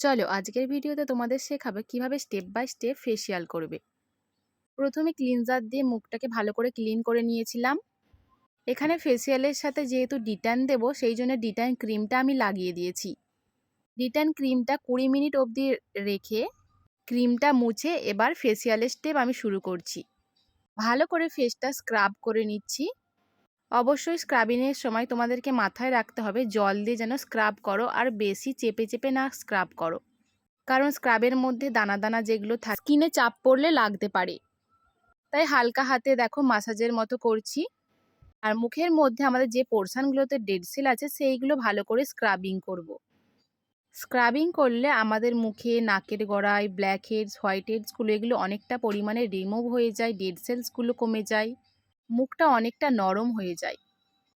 চলো আজকের ভিডিওতে তোমাদের শেখাবে কীভাবে স্টেপ বাই স্টেপ ফেসিয়াল করবে। প্রথমে ক্লিনজার দিয়ে মুখটাকে ভালো করে ক্লিন করে নিয়েছিলাম। এখানে ফেসিয়ালের সাথে যেহেতু ডিটান দেব, সেই জন্য ডিটান ক্রিমটা আমি লাগিয়ে দিয়েছি। ডিটান ক্রিমটা কুড়ি মিনিট অবধি রেখে ক্রিমটা মুছে এবার ফেসিয়ালের স্টেপ আমি শুরু করছি। ভালো করে ফেসটা স্ক্রাব করে নিচ্ছি। অবশ্যই স্ক্রাবিংয়ের সময় তোমাদেরকে মাথায় রাখতে হবে জল দিয়ে যেন স্ক্রাব করো আর বেশি চেপে চেপে না স্ক্রাব করো। কারণ স্ক্রাবের মধ্যে দানা দানা যেগুলো থাকে স্কিনে চাপ পড়লে লাগতে পারে। তাই হালকা হাতে দেখো মাসাজের মতো করছি। আর মুখের মধ্যে আমাদের যে পোর্শনগুলোতে ডেড সেল আছে সেইগুলো ভালো করে স্ক্রাবিং করব। স্ক্রাবিং করলে আমাদের মুখে নাকের গড়ায় ব্ল্যাক হেডস হোয়াইট হেডসগুলো এগুলো অনেকটা পরিমাণে রিমুভ হয়ে যায় ডেড সেলসগুলো কমে যায়। মুখটা অনেকটা নরম হয়ে যায়।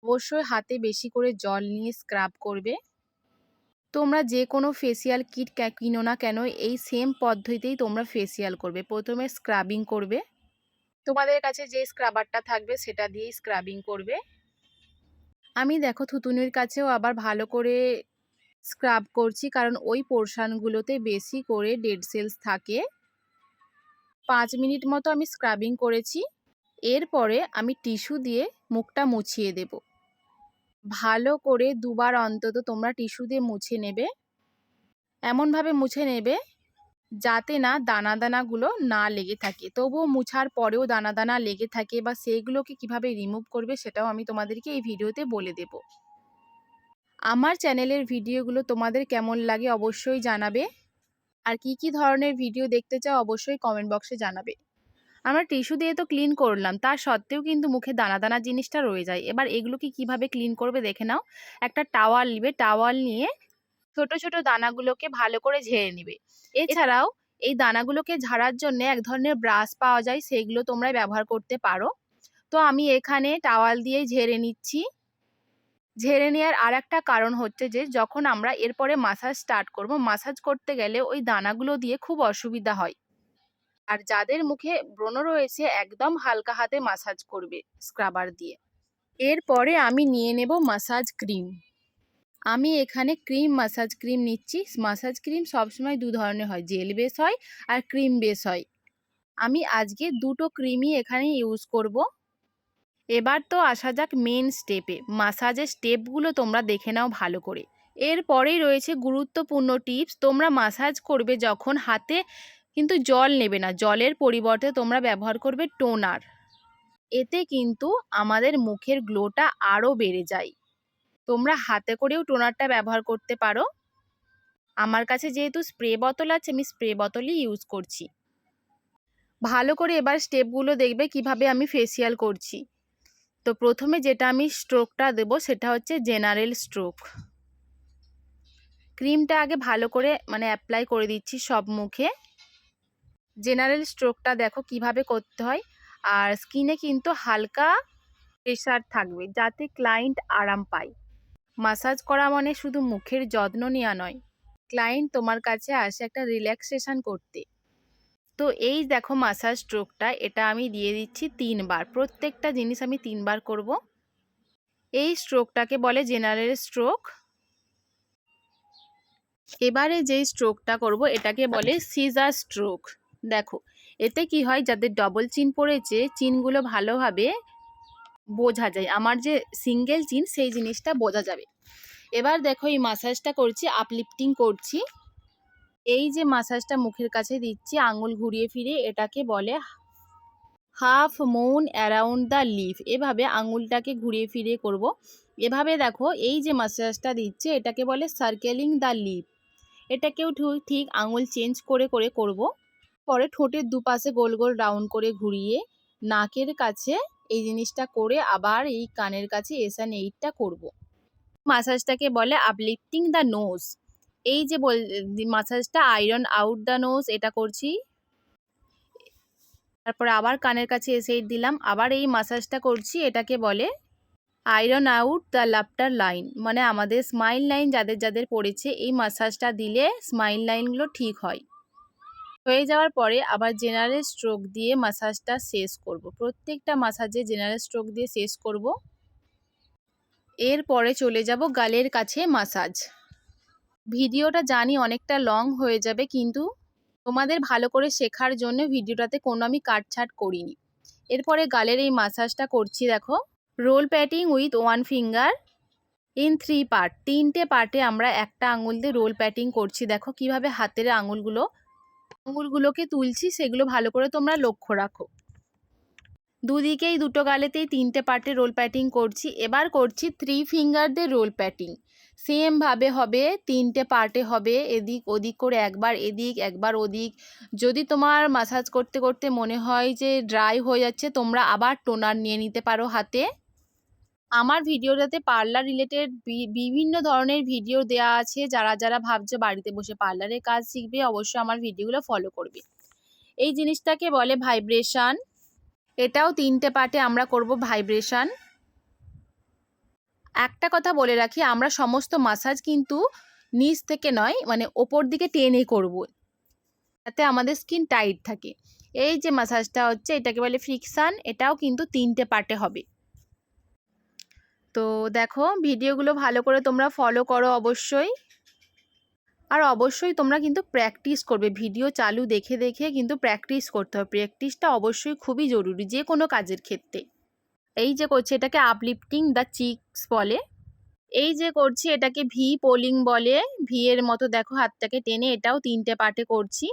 অবশ্যই হাতে বেশি করে জল নিয়ে স্ক্রাব করবে। তোমরা যে কোনো ফেসিয়াল কিট কিনো না কেন, এই সেম পদ্ধতিতেই তোমরা ফেসিয়াল করবে। প্রথমে স্ক্রাবিং করবে। তোমাদের কাছে যে স্ক্রাবারটা থাকবে, সেটা দিয়েই স্ক্রাবিং করবে। আমি দেখো থুতুনির কাছেও আবার ভালো করে স্ক্রাব করছি, কারণ ওই পোর্শানগুলোতে বেশি করে ডেড সেলস থাকে। পাঁচ মিনিট মতো আমি স্ক্রাবিং করেছি। এরপরে আমি টিস্যু দিয়ে মুখটা মুছিয়ে দেব। ভালো করে দুবার অন্তত তোমরা টিস্যু দিয়ে মুছে নেবে। এমনভাবে মুছে নেবে যাতে না দানা দানাগুলো না লেগে থাকে। তবুও মুছার পরেও দানা দানা লেগে থাকে বা সেগুলোকে কীভাবে রিমুভ করবে সেটাও আমি তোমাদেরকে এই ভিডিওতে বলে দেব। আমার চ্যানেলের ভিডিওগুলো তোমাদের কেমন লাগে অবশ্যই জানাবে। আর কি কি ধরনের ভিডিও দেখতে চাও অবশ্যই কমেন্ট বক্সে জানাবে। আমরা টিস্যু দিয়ে তো ক্লিন করলাম তার সত্ত্বেও কিন্তু মুখে দানা দানা জিনিসটা রয়ে যায়। এবার এগুলোকে কীভাবে ক্লিন করবে দেখে নাও। একটা টাওয়াল নিবে, টাওয়াল নিয়ে ছোট ছোট দানাগুলোকে ভালো করে ঝেড়ে নিবে। এছাড়াও এই দানাগুলোকে ঝাড়ার জন্য এক ধরনের ব্রাশ পাওয়া যায়, সেগুলো তোমরা ব্যবহার করতে পারো। তো আমি এখানে টাওয়াল দিয়ে ঝেড়ে নিচ্ছি। ঝেড়ে নেওয়ার আর একটা কারণ হচ্ছে যে, যখন আমরা এরপরে মাসাজ স্টার্ট করব, মাসাজ করতে গেলে ওই দানাগুলো দিয়ে খুব অসুবিধা হয়। আর যাদের মুখে ব্রণ রয়েছে একদম হালকা হাতে মাসাজ করবে স্ক্রাবার দিয়ে। এরপরে আমি নিয়ে নেব মাসাজ ক্রিম আমি এখানে ক্রিম মাসাজ ক্রিম নিচ্ছি। মাসাজ ক্রিম সবসময় দু ধরনের হয় জেল বেস হয় আর ক্রিম বেস হয়। আমি আজকে দুটো ক্রিমই এখানে ইউজ করব। এবার তো আসা যাক মেন স্টেপে মাসাজের স্টেপগুলো তোমরা দেখে নাও ভালো করে। এরপরেই রয়েছে গুরুত্বপূর্ণ টিপস তোমরা মাসাজ করবে যখন হাতে কিন্তু জল নেবে না। জলের পরিবর্তে তোমরা ব্যবহার করবে টোনার। এতে কিন্তু আমাদের মুখের গ্লোটা আরও বেড়ে যায়। তোমরা হাতে করেও টোনারটা ব্যবহার করতে পারো। আমার কাছে যেহেতু স্প্রে বোতল আছে, আমি স্প্রে বোতলই ইউজ করছি। ভালো করে এবার স্টেপগুলো দেখবে কীভাবে আমি ফেসিয়াল করছি। তো প্রথমে যেটা আমি স্ট্রোকটা দেব সেটা হচ্ছে জেনারেল স্ট্রোক। ক্রিমটা আগে ভালো করে মানে অ্যাপ্লাই করে দিচ্ছি সব মুখে। জেনারেল স্ট্রোকটা দেখো কীভাবে করতে হয়। আর স্কিনে কিন্তু হালকা প্রেশার থাকবে, যাতে ক্লায়েন্ট আরাম পায়। মাসাজ করা মানে শুধু মুখের যত্ন নেওয়া নয় ক্লায়েন্ট তোমার কাছে আসে একটা রিল্যাক্সেশন করতে। তো এই দেখো মাসাজ স্ট্রোকটা এটা আমি দিয়ে দিচ্ছি তিনবার, প্রত্যেকটা জিনিস আমি তিনবার করব। এই স্ট্রোকটাকে বলে জেনারেল স্ট্রোক এবারে যেই স্ট্রোকটা করব, এটাকে বলে সিজার স্ট্রোক দেখো, এতে কি হয়, যাদের ডবল চিন পড়েছে চিনগুলো ভালোভাবে বোঝা যায়। আমার যে সিঙ্গেল চিন সেই জিনিসটা বোঝা যাবে। এবার দেখো, এই মাসাজটা করছি আপলিফটিং করছি। এই যে মাসাজটা মুখের কাছে দিচ্ছি, আঙুল ঘুরিয়ে ফিরে এটাকে বলে হাফ মৌন অ্যারাউন্ড দ্য লিফ এভাবে আঙুলটাকে ঘুরিয়ে ফিরে করব। এভাবে দেখো, এই যে মাসাজটা দিচ্ছে, এটাকে বলে সার্কেলিং দ্য লিফ এটাকেও ঠিক আঙুল চেঞ্জ করে করে করব। পরে ঠোঁটের দুপাশে গোল গোল রাউন্ড করে ঘুরিয়ে নাকের কাছে এই জিনিসটা করে আবার এই কানের কাছে এসান এইটটা করব। মাসাজটাকে বলে আপলিফটিং দ্য নোজ এই যে বল, মাসাজটা আয়রন আউট দ্য নোজ এটা করছি। তারপরে আবার কানের কাছে এসে দিলাম। আবার এই মাসাজটা করছি, এটাকে বলে iron out the laughter line মানে আমাদের স্মাইল লাইন যাদের যাদের পড়েছে, এই মাসাজটা দিলে স্মাইল লাইনগুলো ঠিক হয়। হয়ে যাওয়ার পরে আবার জেনারেল স্ট্রোক দিয়ে মাসাজটা শেষ করব। প্রত্যেকটা মাসাজে জেনারেল স্ট্রোক দিয়ে শেষ করব। এরপরে চলে যাব গালের কাছে মাসাজ ভিডিওটা জানি অনেকটা লং হয়ে যাবে, কিন্তু তোমাদের ভালো করে শেখার জন্য ভিডিওটাতে কোনো আমি কাটছাট করিনি এরপরে গালের এই মাসাজটা করছি, দেখো roll patting with one finger in three part তিনটে পার্টে আমরা একটা আঙুল দিয়ে রোল প্যাটিং করছি, দেখো কীভাবে হাতের আঙুলগুলো আঙুলগুলোকে তুলছি, সেগুলো ভালো করে তোমরা লক্ষ্য রাখো। দুদিকেই দুটো গালেতেই তিনটে পার্টে রোল প্যাটিং করছি। এবার করছি থ্রি ফিঙ্গার দিয়ে রোল প্যাটিং। সেমভাবে হবে, তিনটে পার্টে হবে, এদিক ওদিক করে একবার এদিক, একবার ওদিক। যদি তোমার মাসাজ করতে করতে মনে হয় যে ড্রাই হয়ে যাচ্ছে, তোমরা আবার টোনার নিয়ে নিতে পারো হাতে। আমার ভিডিওটাতে পার্লার রিলেটেড বিভিন্ন ধরনের ভিডিও দেওয়া আছে। যারা যারা ভাবছ বাড়িতে বসে পার্লারের কাজ শিখবে, অবশ্যই আমার ভিডিওগুলো ফলো করবে। এই জিনিসটাকে বলে ভাইব্রেশন এটাও তিনটে পার্টে আমরা করব ভাইব্রেশন একটা কথা বলে রাখি, আমরা সমস্ত মাসাজ কিন্তু নিচ থেকে নয় মানে ওপর দিকে টেনে করব। যাতে আমাদের স্কিন টাইট থাকে। এই যে মাসাজটা হচ্ছে, এটাকে বলে ফ্রিকশান এটাও কিন্তু তিনটে পার্টে হবে। তো দেখো ভিডিওগুলো ভালো করে তোমরা ফলো করো অবশ্যই। আর অবশ্যই তোমরা কিন্তু প্র্যাকটিস করবে। ভিডিও চালু দেখে দেখে কিন্তু প্র্যাকটিস করতে হবে। প্র্যাকটিসটা অবশ্যই খুবই জরুরি যে কোনো কাজের ক্ষেত্রে। এই যে করছে এটাকে আপলিফটিং দ্য চিকস বলে। এই যে করছি এটাকে ভি পোলিং বলে। ভি এর মতো দেখো হাতটাকে টেনে এটাও তিনটে পার্টে করছি।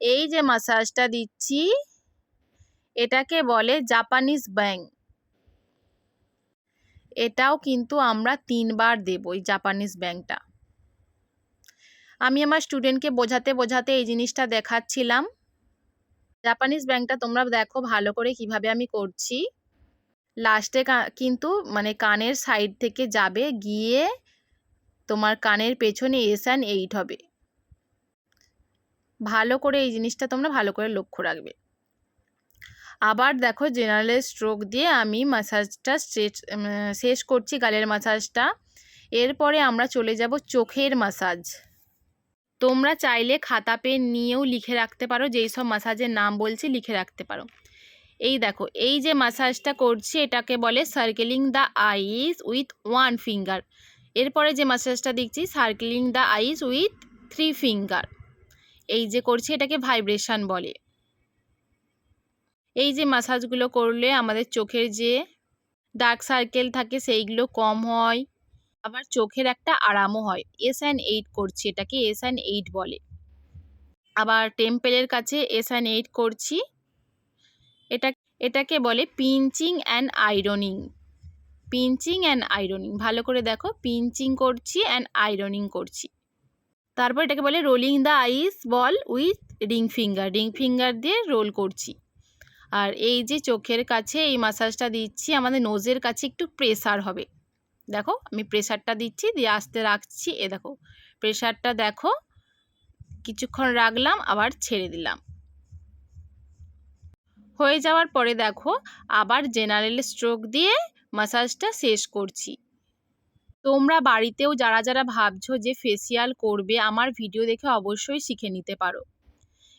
এই যে মাসাজটা দিচ্ছি, এটাকে বলে জাপানিজ ব্যাং এটাও কিন্তু আমরা তিনবার দেব এই জাপানিজ ব্যাংটা আমি আমার স্টুডেন্টকে বোঝাতে বোঝাতে এই জিনিসটা দেখাচ্ছিলাম। জাপানিজ ব্যাংকটা তোমরা দেখো ভালো করে কীভাবে আমি করছি। লাস্টে কিন্তু মানে কানের সাইড থেকে যাবে, গিয়ে তোমার কানের পেছনে এস অ্যান্ড এইট হবে। ভালো করে এই জিনিসটা তোমরা ভালো করে লক্ষ্য রাখবে। আবার দেখো জেনারেল স্ট্রোক দিয়ে আমি মাসাজটা শেষ করছি গালের মাসাজটা এরপরে আমরা চলে যাব চোখের মাসাজ তোমরা চাইলে খাতা পেন নিয়েও লিখে রাখতে পারো, যেই সব মাসাজের নাম বলছি লিখে রাখতে পারো। এই দেখো, এই যে মাসাজটা করছি, এটাকে বলে circling the eyes with one finger এরপরে যে মাসাজটা দেখছি circling the eyes with three finger এই যে করছি, এটাকে ভাইব্রেশন বলে। এই যে মাসাজগুলো করলে আমাদের চোখের যে ডার্ক সার্কেল থাকে সেইগুলো কম হয়, আবার চোখের একটা আরামও হয়। এস অ্যান্ড এইট করছি, এটাকে এস অ্যান্ড এইট বলে। আবার টেম্পেলের কাছে এস অ্যান্ড এইট করছি এটা এটাকে বলে pinching and ironing pinching and ironing ভালো করে দেখো পিঞ্চিং করছি অ্যান্ড আয়রনিং করছি। তারপর এটাকে বলে rolling the eyes ball with ring finger ring finger দিয়ে রোল করছি। আর এই যে চোখের কাছে এই মাসাজটা দিচ্ছি, আমাদের নোজের কাছে একটু প্রেসার হবে। দেখো, আমি প্রেশারটা দিচ্ছি, দিয়ে আস্তে রাখছি, এ দেখো প্রেশারটা দেখো, কিছুক্ষণ রাখলাম, আবার ছেড়ে দিলাম। হয়ে যাওয়ার পরে দেখো, আবার জেনারেল স্ট্রোক দিয়ে মাসাজটা শেষ করছি। তোমরা বাড়িতেও যারা যারা ভাবছ যে ফেসিয়াল করবে, আমার ভিডিও দেখে অবশ্যই শিখে নিতে পারো।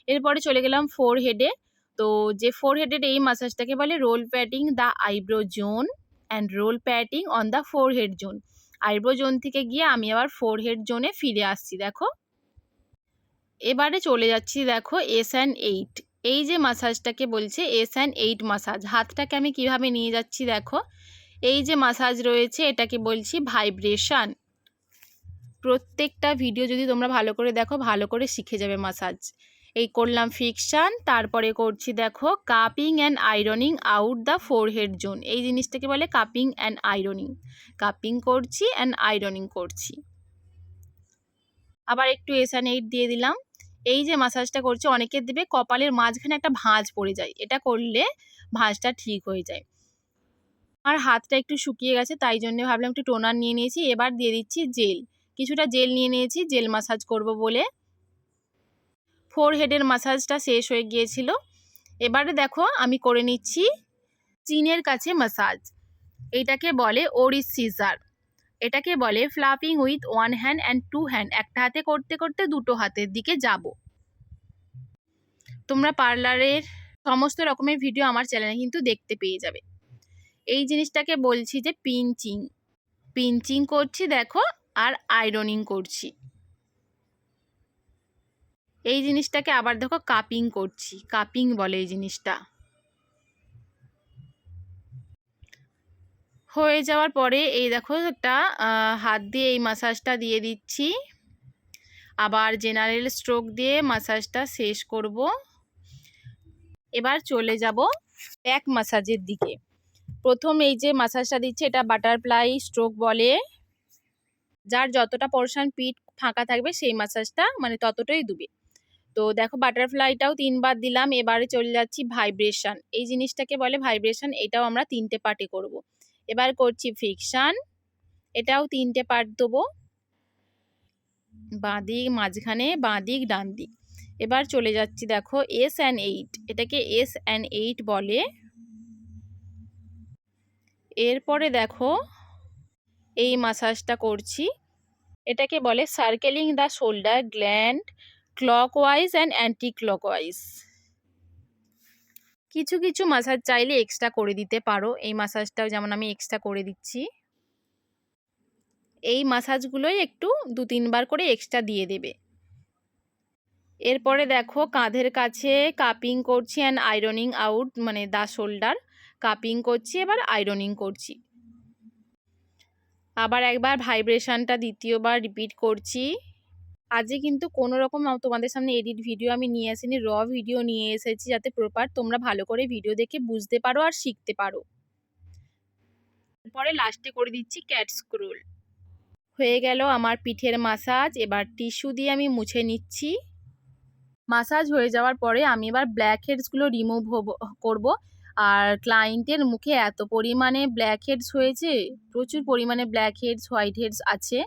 এরপরে চলে গেলাম ফোর হেডে তো যে ফোর হেডের এই মাসাজটাকে বলে roll patting the eyebrow zone and roll patting on the forehead zone eyebrow zone থেকে গিয়ে আমি আবার ফোর হেড জোনে ফিরে আসছি, দেখো। এবারে চলে যাচ্ছি, দেখো এস অ্যান্ড এইট এই যে মাসাজটাকে বলছে এস অ্যান্ড এইট মাসাজ হাতটাকে আমি কীভাবে নিয়ে যাচ্ছি, দেখো। এই যে মাসাজ রয়েছে, এটাকে বলছি ভাইব্রেশন প্রত্যেকটা ভিডিও যদি তোমরা ভালো করে দেখো, ভালো করে শিখে যাবে মাসাজ এই করলাম ফিকশান তারপরে করছি দেখো cupping and ironing out the forehead zone এই জিনিসটাকে বলে কাপিং অ্যান্ড আয়রনিং কাপিং করছি অ্যান্ড আয়রনিং করছি। আবার একটু এসান এইট দিয়ে দিলাম। এই যে মাসাজটা করছি অনেকের দেবে কপালের মাঝখানে একটা ভাঁজ পড়ে যায়। এটা করলে ভাঁজটা ঠিক হয়ে যায়। আর হাতটা একটু শুকিয়ে গেছে, তাই জন্য ভাবলাম একটু টোনার নিয়ে নিয়েছি। এবার দিয়ে দিচ্ছি জেল কিছুটা জেল নিয়ে নিয়েছি জেল মাসাজ করব বলে। ফোর হেডের মাসাজটা শেষ হয়ে গিয়েছিল। এবারে দেখো আমি করে নিচ্ছি চিনের কাছে মাসাজ। এইটাকে বলে ওরিস সিজার এটাকে বলে flapping with one hand and two hand একটা হাতে করতে করতে দুটো হাতের দিকে যাব। তোমরা পার্লারের সমস্ত রকমের ভিডিও আমার চ্যানেলে কিন্তু দেখতে পেয়ে যাবে। এই জিনিসটাকে বলছি যে পিঞ্চিং পিঞ্চিং করছি দেখো আর আয়রনিং করছি। এই জিনিসটাকে আবার দেখো কাপিং করছি। কাপিং বলে এই জিনিসটা। হয়ে যাওয়ার পরে এই দেখো একটা হাত দিয়ে এই মাসাজটা দিয়ে দিচ্ছি। আবার জেনারেল স্ট্রোক দিয়ে মাসাজটা শেষ করব। এবার চলে যাব ব্যাক মাসাজের দিকে। প্রথম এই যে মাসাজটা দিচ্ছে, এটা বাটারফ্লাই স্ট্রোক বলে। যার যতটা পোর্শন পিঠ ফাঁকা থাকবে, সেই মাসাজটা মানে ততটাই দুবে। তো দেখো বাটারফ্লাইটাও তিনবার দিলাম, এবারে চলে যাচ্ছি ভাইব্রেশন এই জিনিসটাকে বলে ভাইব্রেশন এটাও আমরা তিনটে পার্টে করব। এবার করছি ফিকশান এটাও তিনটে পার্ট দেবো। বাঁ দিক মাঝখানে বাঁ দিক ডান দিক এবার চলে যাচ্ছি দেখো এস অ্যান্ড এইট এটাকে এস অ্যান্ড এইট বলে। এরপরে দেখো এই মাসাজটা করছি। এটাকে বলে circling the shoulder gland clockwise and anticlockwise কিছু কিছু মাসাজ চাইলে এক্সট্রা করে দিতে পারো। এই মাসাজটাও যেমন আমি এক্সট্রা করে দিচ্ছি। এই মাসাজগুলোই একটু দু, তিনবার করে এক্সট্রা দিয়ে দেবে। এরপরে দেখো, কাঁধের কাছে কাপিং করছি অ্যান্ড আয়রনিং আউট মানে দা শোল্ডার কাপিং করছি, এবার আয়রনিং করছি। আবার একবার ভাইব্রেশনটা দ্বিতীয়বার রিপিট করছি। আজকে কিন্তু কোনো রকম তোমাদের সামনে এডিট ভিডিও আমি নিয়ে আসিনি র ভিডিও নিয়ে এসেছি যাতে প্রপার তোমরা ভালো করে ভিডিও দেখে বুঝতে পারো আর শিখতে পারো। পরে লাস্টে করে দিচ্ছি ক্যাট স্ক্রোল হয়ে গেল আমার পিঠের মাসাজ এবার টিস্যু দিয়ে আমি মুছে নিচ্ছি। মাসাজ হয়ে যাওয়ার পরে আমি এবার ব্ল্যাক হেডসগুলো রিমুভ করব। আর ক্লায়েন্টের মুখে এত পরিমাণে ব্ল্যাক হেডস হয়েছে, প্রচুর পরিমাণে ব্ল্যাক হেডস হোয়াইট হেডস আছে।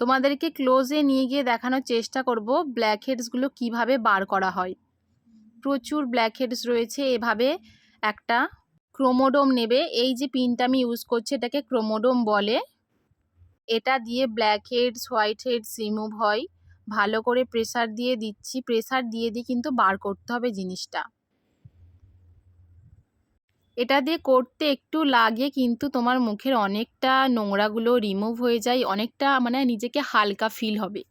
তোমাদেরকে ক্লোজে নিয়ে গিয়ে দেখানোর চেষ্টা করব ব্ল্যাক হেডসগুলো কীভাবে বার করা হয়। প্রচুর ব্ল্যাক হেডস রয়েছে, এভাবে একটা ক্রোমোডোম নেবে। এই যে পিনটা আমি ইউজ করছি, এটাকে ক্রোমোডোম বলে। এটা দিয়ে blackheads whiteheads remove হয়। ভালো করে প্রেসার দিয়ে দিচ্ছি। প্রেসার দিয়ে দিয়ে কিন্তু বার করতে হবে জিনিসটা। এটা দিয়ে করতে একটু লাগে কিন্তু তোমার মুখের অনেকটা নোংরাগুলো রিমুভ হয়ে যায়, অনেকটা মানে নিজেকে হালকা ফিল হবে।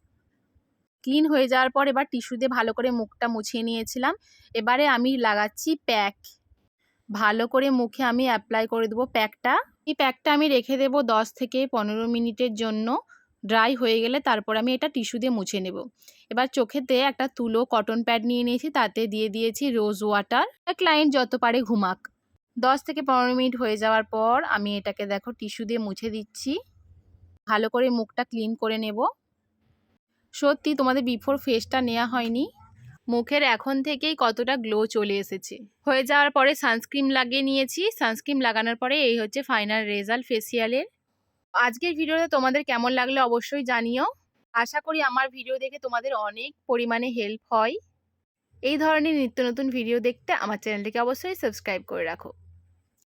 ক্লিন হয়ে যাওয়ার পর এবার টিস্যু দিয়ে ভালো করে মুখটা মুছিয়ে নিয়েছিলাম। এবারে আমি লাগাচ্ছি প্যাক ভালো করে মুখে আমি অ্যাপ্লাই করে দেবো প্যাকটা এই প্যাকটা আমি রেখে দেবো দশ থেকে পনেরো মিনিটের জন্য। ড্রাই হয়ে গেলে তারপর আমি এটা টিস্যু দিয়ে মুছে নেব। এবার চোখেতে একটা তুলো কটন প্যাড নিয়ে নিয়েছি, তাতে দিয়ে দিয়েছি রোজ ওয়াটার ক্লায়েন্ট যত পারে ঘুমাক। দশ থেকে পনেরো মিনিট হয়ে যাওয়ার পর আমি এটাকে দেখো টিস্যু দিয়ে মুছে দিচ্ছি। ভালো করে মুখটা ক্লিন করে নেব। সত্যি তোমাদের বিফোর ফেসটা নেওয়া হয়নি। মুখের এখন থেকেই কতটা গ্লো চলে এসেছে। হয়ে যাওয়ার পরে সানস্ক্রিন লাগিয়ে নিয়েছি। সানস্ক্রিন লাগানোর পরে এই হচ্ছে ফাইনাল রেজাল্ট ফেসিয়ালের। আজকের ভিডিওটা তোমাদের কেমন লাগল অবশ্যই জানিও। আশা করি আমার ভিডিও দেখে তোমাদের অনেক পরিমাণে হেল্প হয়। এই ধরনের নিত্য নতুন ভিডিও দেখতে আমার চ্যানেলটিকে অবশ্যই সাবস্ক্রাইব করে রাখো।